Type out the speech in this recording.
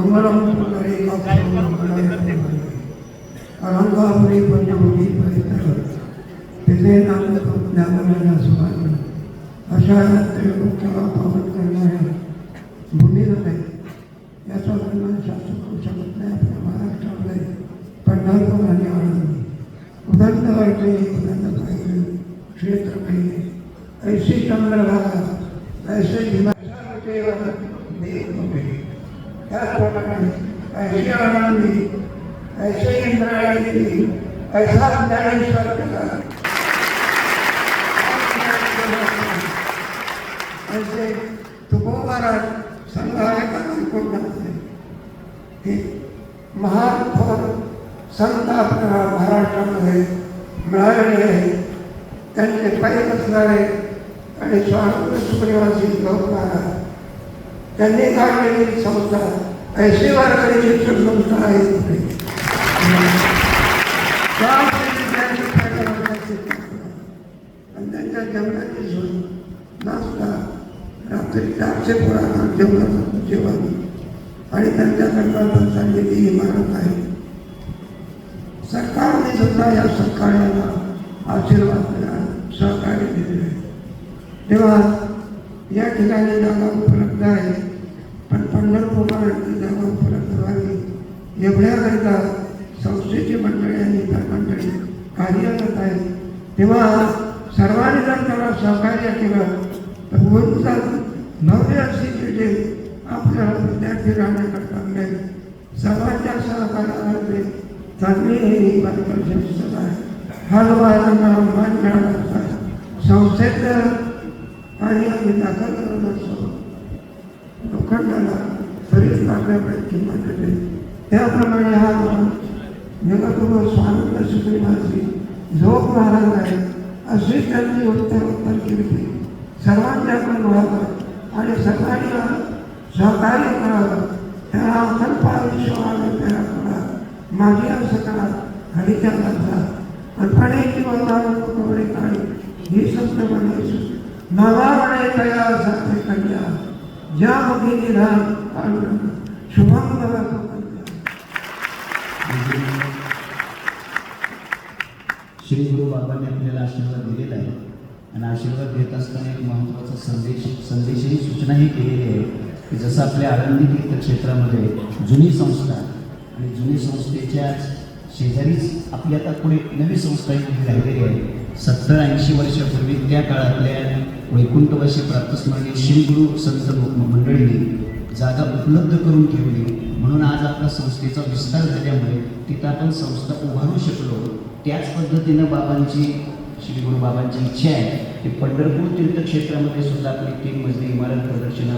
मंगलम पुनरे अरंगापुरी पंचमुखी परिसर तिथे नामक ज्ञानाला सुभाषण अशा त्रिमुख्याला पावन करणाऱ्या आहे याचा वर्णन शास्त्र करू शकत नाही आपल्या महाराष्ट्रामध्ये पंढरपूर आणि आळंदी उदंत वाटले उदंत पाहिजे क्षेत्र पाहिजे ऐशी चंद्रभागा ऐसे त्याचप्रमाणे ऐशी ऐसे इंद्रायणी ऐसा ज्ञानेश्वर केला ऐसे तुकोबा महाराज संघालय कोण हे महान थोर संत आपल्याला महाराष्ट्रामध्ये मिळालेले आहे त्यांचे पायी असणारे आणि स्वामी सुप्रिवासी लोक महाराज त्यांनी काढलेली संस्था ऐशी वारकरी शिक्षण संस्था आहे आणि त्यांच्या जेवणाची सोय नाश्ता रात्री चारशे पुराणा जेवणाचं जेवण. आणि त्यांच्याकडनं चाललेली इमारत आहे. सरकारने सुद्धा या सहकार्याला आशीर्वाद दिला सहकार्य दिलेले आहे तेव्हा या ठिकाणी जागा उपलब्ध आहे पण पंढरपूरला ती जागा उपलब्ध व्हावी एवढ्याकरिता संस्थेची मंडळी आणि इतर मंडळी कार्यरत आहेत. तेव्हा सर्वांनी जर त्याला सहकार्य केलं तर गुरुचा भव्य अशी जे आपल्याला विद्यार्थी राहण्याकरता मिळेल सर्वांच्या सहकार्यामध्ये चांगली ही मार्गदर्शन दिसत आहे. हा हलवायांना मान मिळाला संस्थेत आणि आम्ही दाखल करत असतो. लोखंडाला किंमत देते त्याप्रमाणे हा जगतगुरु स्वानंद सुप्रीमासी झोप महाराज आहे अशी त्यांनी उत्तर उत्तर केली. पण व्हावं आणि सर्वांना सहकार्य करावं त्याला अकल्प आयुष्यवान त्याला करा माझी असं करा हरिच्या करा अल्पणेची वंदावन कवडे काळी ही संत म्हणायची. नावावणे तया साथे कन्या ज्या मुखी निधान पांडुरंग शुभम श्री गुरु बाबांनी आपल्याला आशीर्वाद दिलेला आहे. आणि आशीर्वाद घेत असताना एक महत्त्वाचा संदेश संदेशही सूचनाही केलेली आहे की जसं आपल्या आळंदी तीर्थक्षेत्रामध्ये जुनी संस्था आणि जुनी संस्थेच्या शेजारीच आपली आता पुढे नवी संस्था ही राहिलेली आहे. सत्तर ऐंशी वर्षापूर्वी त्या काळातल्या वैकुंठवासी प्राप्तस्मरणीय श्री गुरु संत मंडळींनी जागा उपलब्ध करून ठेवली. म्हणून आज आपल्या संस्थेचा विस्तार झाल्यामुळे तिथं आपण संस्था उभारू शकलो. त्याच पद्धतीनं बाबांची श्री गुरु बाबांची इच्छा आहे. की पंढरपूर तीर्थक्षेत्रामध्ये सुद्धा आपली तीन मजली इमारत प्रदर्शनात